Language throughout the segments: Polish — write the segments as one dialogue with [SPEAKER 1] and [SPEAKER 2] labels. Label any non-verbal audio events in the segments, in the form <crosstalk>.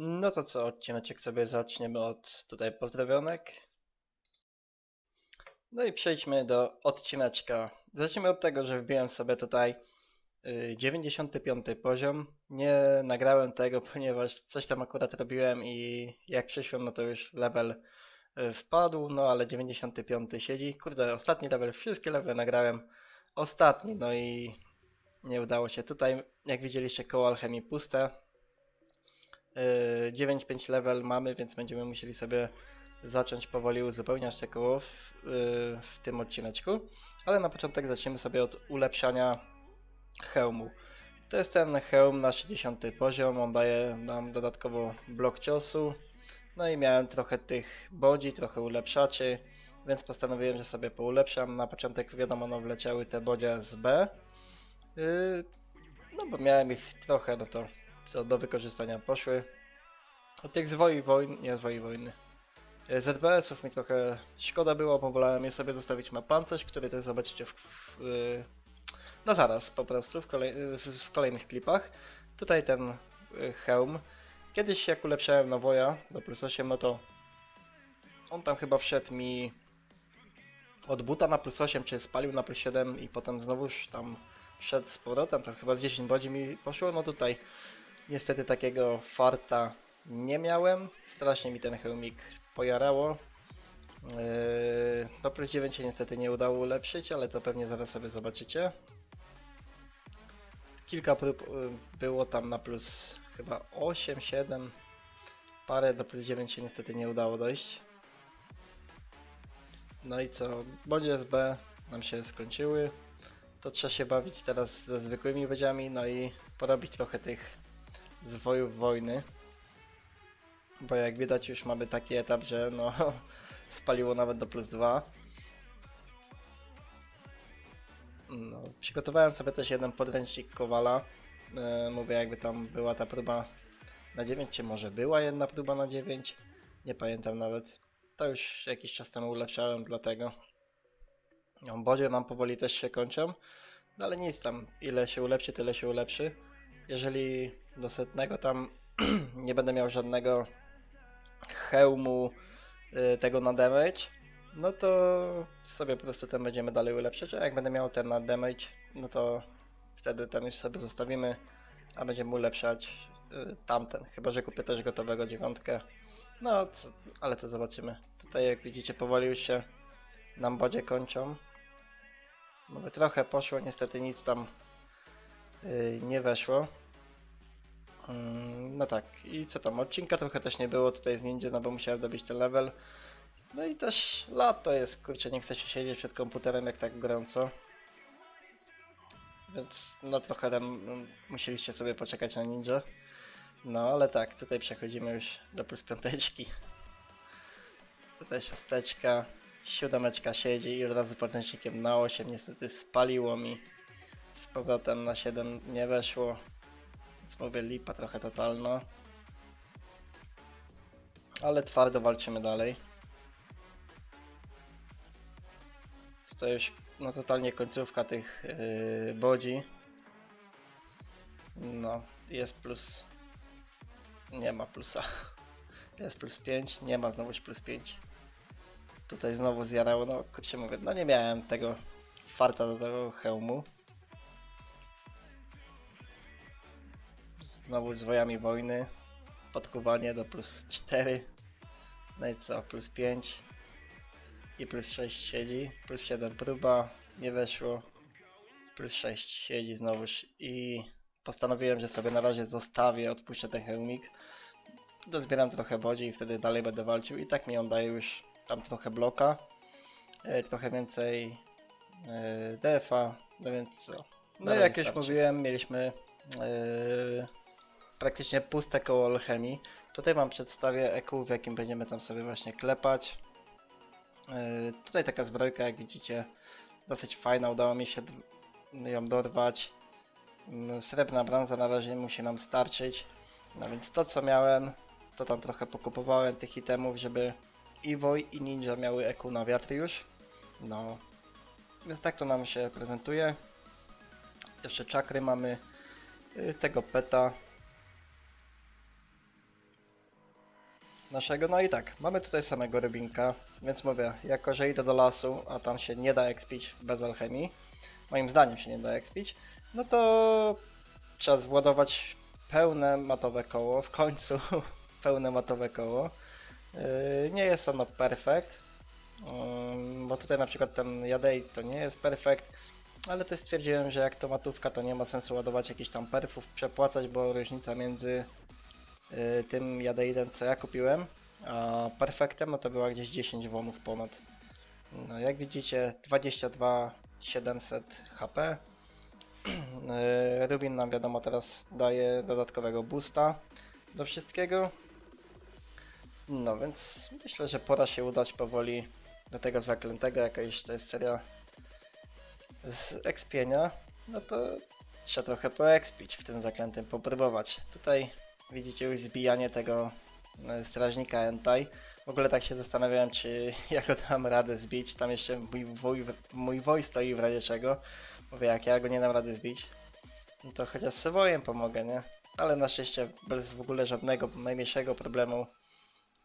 [SPEAKER 1] No to co, odcineczek sobie zaczniemy od tutaj pozdrowionek. No i przejdźmy do odcineczka. Zacznijmy od tego, że wbiłem sobie tutaj y, 95 poziom. Nie nagrałem tego, <laughs> ponieważ coś tam akurat robiłem i jak przyszłem, no to już level y, wpadł, no ale 95 siedzi. Kurde, ostatni level, wszystkie levely nagrałem. Ostatni, no i nie udało się. Tutaj, jak widzieliście, koło alchemii puste. Yy, 9-5 level mamy, więc będziemy musieli sobie zacząć powoli uzupełniać te koło w, yy, w tym odcineczku. Ale na początek zaczniemy sobie od ulepszania hełmu. To jest ten hełm na 60 poziom, on daje nam dodatkowo blok ciosu. No i miałem trochę tych bodzi, trochę ulepszaczy, więc postanowiłem, że sobie poulepszam. Na początek wiadomo, no wleciały te bodzie z B. Yy, no bo miałem ich trochę, no to co do wykorzystania poszły. Od tych zwoi wojny, nie zwoi wojny. e, ZBS-ów mi trochę szkoda było, bo wolałem je sobie zostawić na pancerz, który też zobaczycie w, w, y, no zaraz po prostu w, kolej, w, w kolejnych klipach. Tutaj ten y, hełm. Kiedyś jak ulepszałem nawoja do plus 8, no to on tam chyba wszedł mi od buta na plus 8, czy spalił na plus 7 i potem znowuż tam wszedł z powrotem, tam chyba z 10 bodzi mi poszło, no tutaj Niestety takiego farta nie miałem. Strasznie mi ten hełmik pojarało. Yy, do plus 9 się niestety nie udało ulepszyć, ale to pewnie zaraz sobie zobaczycie. Kilka prób yy, było tam na plus chyba 8, 7. Parę do plus 9 się niestety nie udało dojść. No i co? Bodzie SB nam się skończyły. To trzeba się bawić teraz ze zwykłymi bodziami, no i porobić trochę tych zwojów wojny. Bo jak widać już mamy taki etap, że no <laughs> spaliło nawet do plus 2. No, przygotowałem sobie też jeden podręcznik Kowala. E, mówię jakby tam była ta próba na 9, czy może była jedna próba na 9. Nie pamiętam nawet. To już jakiś czas temu ulepszałem dlatego. No, bodzie nam powoli też się kończą. No ale nic tam, ile się ulepszy, tyle się ulepszy. Jeżeli do setnego tam <clears throat> nie będę miał żadnego hełmu y, tego na damage, no to sobie po prostu ten będziemy dalej ulepszać, a jak będę miał ten na damage, no to wtedy ten już sobie zostawimy, a będziemy ulepszać y, tamten, chyba że kupię też gotowego dziewiątkę. No, co, ale to zobaczymy. Tutaj jak widzicie powoli już się nam bodzie kończą. Mamy trochę poszło, niestety nic tam y, nie weszło. Mm, No tak, i co tam? Odcinka trochę też nie było tutaj z Ninja, no bo musiałem dobić ten level. No i też lato jest, kurczę, nie chce się siedzieć przed komputerem jak tak gorąco. Więc no trochę tam mm, musieliście sobie poczekać na Ninja. No ale tak, tutaj przechodzimy już do plus piąteczki. Tutaj szósteczka, siódemeczka siedzi i od razu podręcznikiem na 8 niestety spaliło mi. Z powrotem na 7 nie weszło. Więc mówię, lipa trochę totalna. Ale twardo walczymy dalej. Tutaj już no totalnie końcówka tych yy, bodzi. No, jest plus. Nie ma plusa. <laughs> Jest plus 5, nie ma znowuż plus 5. Tutaj znowu zjarało, no kurczę mówię, no nie miałem tego farta do tego hełmu. Znowu z wojami wojny. Podkuwanie do plus 4. No i co? Plus 5. I plus 6 siedzi. Plus 7 próba. Nie weszło. Plus 6 siedzi znowuż. I postanowiłem, że sobie na razie zostawię, odpuszczę ten hełmik. Dozbieram trochę bodzi i wtedy dalej będę walczył. I tak mi on daje już tam trochę bloka. E, trochę więcej e, defa. No więc co? No jak już mówiłem, mieliśmy Yy, praktycznie puste koło alchemii. Tutaj wam przedstawię EQ, w jakim będziemy tam sobie właśnie klepać. Yy, tutaj taka zbrojka, jak widzicie, dosyć fajna, udało mi się ją dorwać. Yy, Srebrna branza na razie musi nam starczyć. No więc to co miałem, to tam trochę pokupowałem tych itemów, żeby i Woj i Ninja miały EQ na wiatr już. No, więc tak to nam się prezentuje. Jeszcze czakry mamy y, tego peta. Naszego. No i tak, mamy tutaj samego rybinka, więc mówię, jako że idę do lasu, a tam się nie da expić bez alchemii, moim zdaniem się nie da expić, no to trzeba zwładować pełne matowe koło, w końcu <laughs> pełne matowe koło. Yy, nie jest ono perfekt, Ym, bo tutaj na przykład ten Jadei to nie jest perfekt, ale też stwierdziłem, że jak to matówka, to nie ma sensu ładować jakichś tam perfów, przepłacać, bo różnica między tym Jadeidem, co ja kupiłem, a perfektem, no to była gdzieś 10 wonów ponad. No jak widzicie, 22 700 HP. <clears throat> Y, Rubin nam wiadomo teraz daje dodatkowego boosta do wszystkiego. No więc myślę, że pora się udać powoli do tego zaklętego, jaka to jest seria z expienia, no to trzeba trochę poexpić w tym zaklętym, popróbować. Tutaj widzicie już zbijanie tego e, strażnika Entai. W ogóle tak się zastanawiałem, czy <laughs> ja go dam radę zbić. Tam jeszcze mój woj, mój woj stoi w razie czego. Mówię, jak ja go nie dam rady zbić, no to chociaż z wojem pomogę, nie? Ale na szczęście bez w ogóle żadnego najmniejszego problemu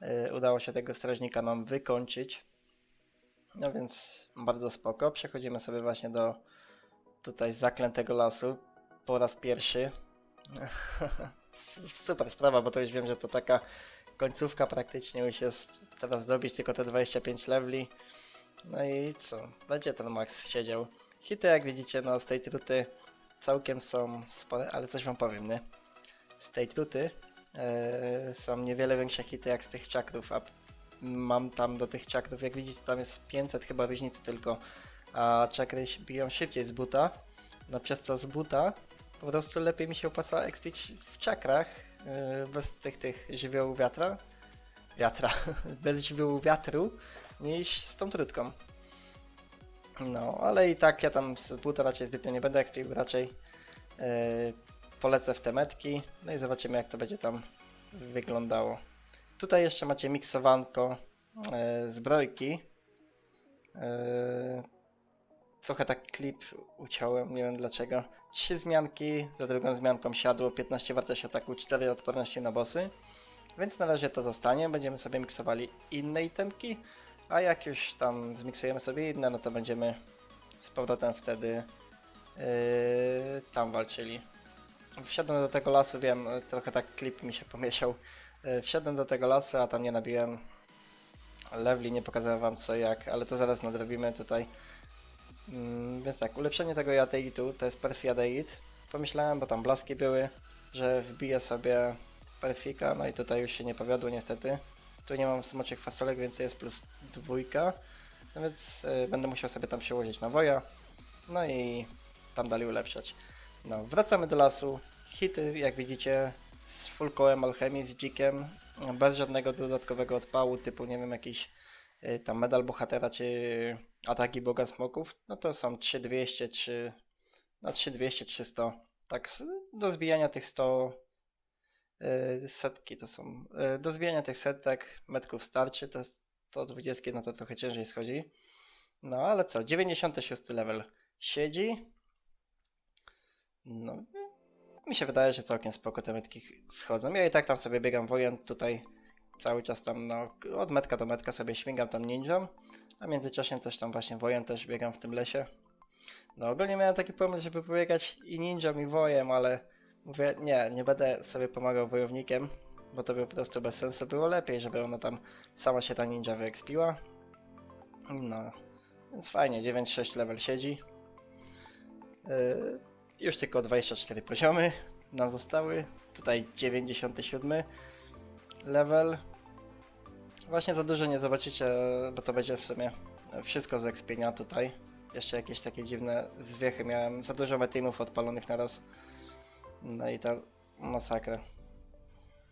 [SPEAKER 1] e, udało się tego strażnika nam wykończyć. No więc bardzo spoko. Przechodzimy sobie właśnie do tutaj zaklętego lasu po raz pierwszy. <laughs> Super sprawa, bo to już wiem, że to taka końcówka praktycznie już jest teraz dobić tylko te 25 leveli. No i co? Będzie ten max siedział. Hity jak widzicie no z tej truty całkiem są spore, ale coś wam powiem, nie? Z tej truty e, są niewiele większe hity jak z tych czakrów, a mam tam do tych czakrów, jak widzicie tam jest 500 chyba różnicy tylko, a czakry biją szybciej z buta, no przez co z buta po prostu lepiej mi się opłaca expić w czakrach, yy, bez tych, tych żywiołów wiatra, wiatra, <laughs> bez żywiołu wiatru, niż z tą trutką. No, ale i tak ja tam z buta raczej zbytnio nie będę expił, raczej yy, polecę w te metki, no i zobaczymy jak to będzie tam wyglądało. Tutaj jeszcze macie miksowanko e, zbrojki. Trochę tak klip uciąłem, nie wiem dlaczego. Trzy zmianki, za drugą zmianką siadło, 15 wartości ataku, 4 odporności na bossy. Więc na razie to zostanie, będziemy sobie miksowali inne itemki, a jak już tam zmiksujemy sobie inne, no to będziemy z powrotem wtedy yy, tam walczyli. Wsiadłem do tego lasu, wiem, trochę tak klip mi się pomieszał. E, Wsiadłem do tego lasu, a tam nie nabiłem leveli, nie pokazałem wam co jak, ale to zaraz nadrobimy tutaj. Mm, więc tak, ulepszenie tego jadeitu to jest perf jadeit. Pomyślałem, bo tam blaski były, że wbiję sobie perfika, no i tutaj już się nie powiodło niestety. Tu nie mam smoczych fasolek, więc jest plus dwójka. No więc y, będę musiał sobie tam przełożyć na woja. No i tam dalej ulepszać. No, wracamy do lasu. Hity, jak widzicie, z full kołem alchemii, z dzikiem, bez żadnego dodatkowego odpału, typu nie wiem, jakiś y, tam medal bohatera, czy ataki boga smoków, no to są 3200, czy no 3200, 300, tak do zbijania tych 100 y, setki to są, y, do zbijania tych setek metków starczy, te 120 no to trochę ciężej schodzi, no ale co, 96 level siedzi, no mi się wydaje, że całkiem spoko te metki schodzą. Ja i tak tam sobie biegam wojem tutaj cały czas tam no, od metka do metka sobie śmigam tam ninją, a w międzyczasie coś tam właśnie wojem też biegam w tym lesie. No ogólnie miałem taki pomysł, żeby pobiegać i ninją i wojem, ale mówię nie, nie będę sobie pomagał wojownikiem, bo to by po prostu bez sensu było lepiej, żeby ona tam sama się ta ninja wyekspiła. No, więc fajnie, 9-6 level siedzi. Yy, już tylko 24 poziomy nam zostały. Tutaj 97 level. Właśnie za dużo nie zobaczycie, bo to będzie w sumie wszystko z expienia tutaj. Jeszcze jakieś takie dziwne zwiechy miałem. Za dużo metinów odpalonych na raz. No i ta masakra.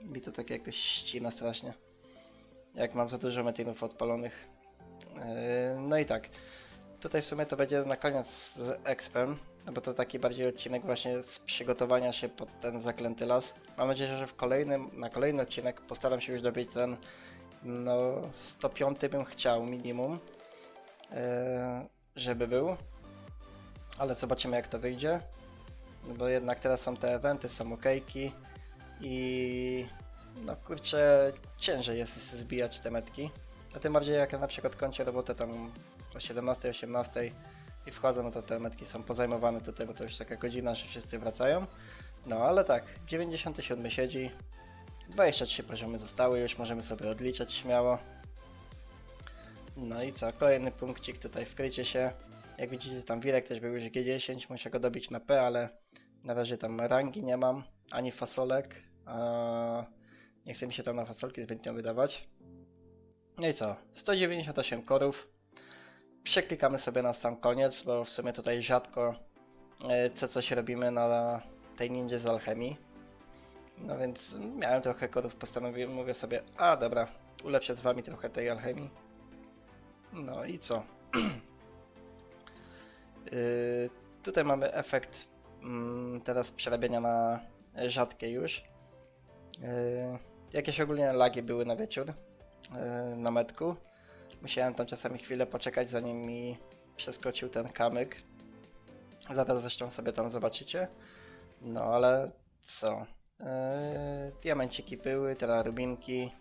[SPEAKER 1] Mi to tak jakoś ścina strasznie. Jak mam za dużo metinów odpalonych. Yy, No i tak. Tutaj w sumie to będzie na koniec z expem, bo to taki bardziej odcinek właśnie z przygotowania się pod ten zaklęty las. Mam nadzieję, że w kolejnym, na kolejny odcinek postaram się już dobić ten, no 105 bym chciał minimum, yy, żeby był. Ale zobaczymy jak to wyjdzie. No bo jednak teraz są te eventy, są okejki i no kurczę, ciężej jest zbijać te metki. A tym bardziej jak ja na przykład kończę robotę tam o 17, 18 i wchodzę, no to te metki są pozajmowane tutaj, bo to już taka godzina, że wszyscy wracają. No ale tak, 97 siedzi, 23 poziomy zostały, już możemy sobie odliczać śmiało. No i co, kolejny punkcik tutaj wkrycie się. Jak widzicie tam Wirek też był już G10, muszę go dobić na P, ale na razie tam rangi nie mam, ani fasolek. A nie chce mi się tam na fasolki zbytnio wydawać. No i co, 198 korów. Przeklikamy sobie na sam koniec, bo w sumie tutaj rzadko e, co coś robimy na tej ninja z alchemii. No więc miałem trochę korów, postanowiłem, mówię sobie, a dobra, ulepszę z wami trochę tej alchemii. No i co? Yy, <clears throat> tutaj mamy efekt mm, teraz przerabiania na rzadkie już. Yy, jakieś ogólnie lagi były na wieczór yy, na metku. Musiałem tam czasami chwilę poczekać, zanim mi przeskoczył ten kamyk. Zaraz zresztą sobie tam zobaczycie. No ale co? Yy, diamenciki były, teraz rubinki.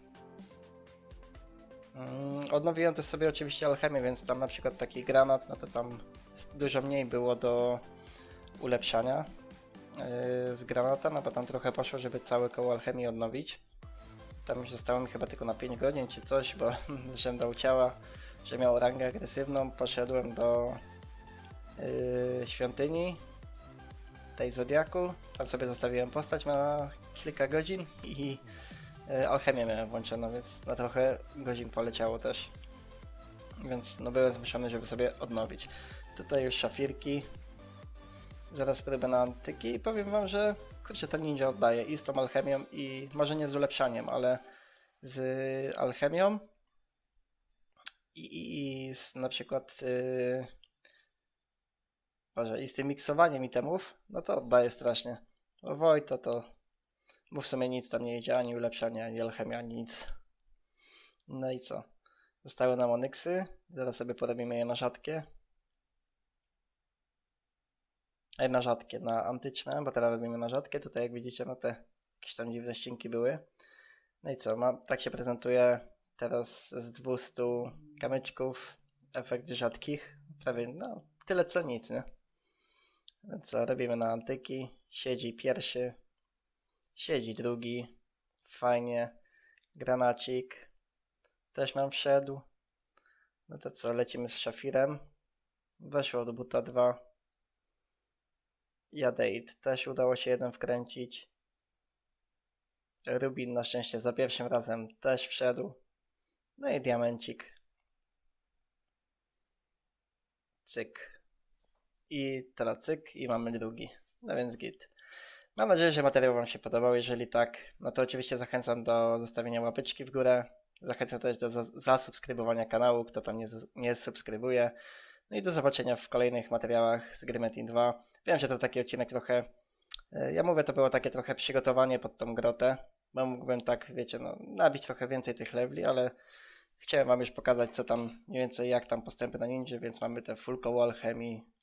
[SPEAKER 1] Mm, Odnowiłem też sobie oczywiście alchemię, więc tam na przykład taki granat, no to tam dużo mniej było do ulepszania yy, z granata, no bo tam trochę poszło, żeby całe koło alchemii odnowić. Tam już zostało mi chyba tylko na 5 godzin czy coś, bo <laughs> żem dał ciała, że miał rangę agresywną, poszedłem do yy, świątyni tej Zodiaku, tam sobie zostawiłem postać na kilka godzin i e, alchemię miałem włączoną, więc na trochę godzin poleciało też. Więc no byłem zmuszony, żeby sobie odnowić. Tutaj już szafirki. Zaraz próbę na antyki i powiem wam, że kurczę, to ninja oddaje i z tą alchemią i może nie z ulepszaniem, ale z alchemią i, i, i z na przykład yy, Boże, i z tym miksowaniem itemów, no to oddaje strasznie. Bo Wojto to bo w sumie nic tam nie idzie, ani ulepszanie, ani alchemia, ani nic. No i co? Zostały nam onyksy. Zaraz sobie porobimy je na rzadkie. Ej, na rzadkie, na antyczne, bo teraz robimy na rzadkie. Tutaj jak widzicie, no te jakieś tam dziwne ścinki były. No i co? Ma, tak się prezentuje teraz z 200 kamyczków efekt rzadkich. Prawie, no, tyle co nic, nie? Co, robimy na antyki. Siedzi pierwszy, Siedzi drugi. Fajnie. Granacik. Też nam wszedł. No to co, lecimy z szafirem. Weszło do buta 2. Jadeit też udało się jeden wkręcić. Rubin na szczęście za pierwszym razem też wszedł. No i diamencik. Cyk. I teraz cyk i mamy drugi. No więc git. Mam nadzieję, że materiał Wam się podobał. Jeżeli tak, no to oczywiście zachęcam do zostawienia łapeczki w górę. Zachęcam też do za- zasubskrybowania kanału, kto tam nie, nie subskrybuje. No i do zobaczenia w kolejnych materiałach z Gry Metin 2. Wiem, że to taki odcinek trochę. e, Ja mówię, to było takie trochę przygotowanie pod tą grotę. Bo mógłbym tak, wiecie, no, nabić trochę więcej tych leveli, ale chciałem Wam już pokazać, co tam mniej więcej, jak tam postępy na ninja, więc mamy te full koło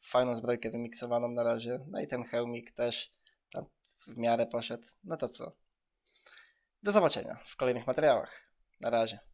[SPEAKER 1] fajną zbrojkę wymiksowaną na razie. No i ten hełmik też tam w miarę poszedł. No to co? Do zobaczenia w kolejnych materiałach. Na razie.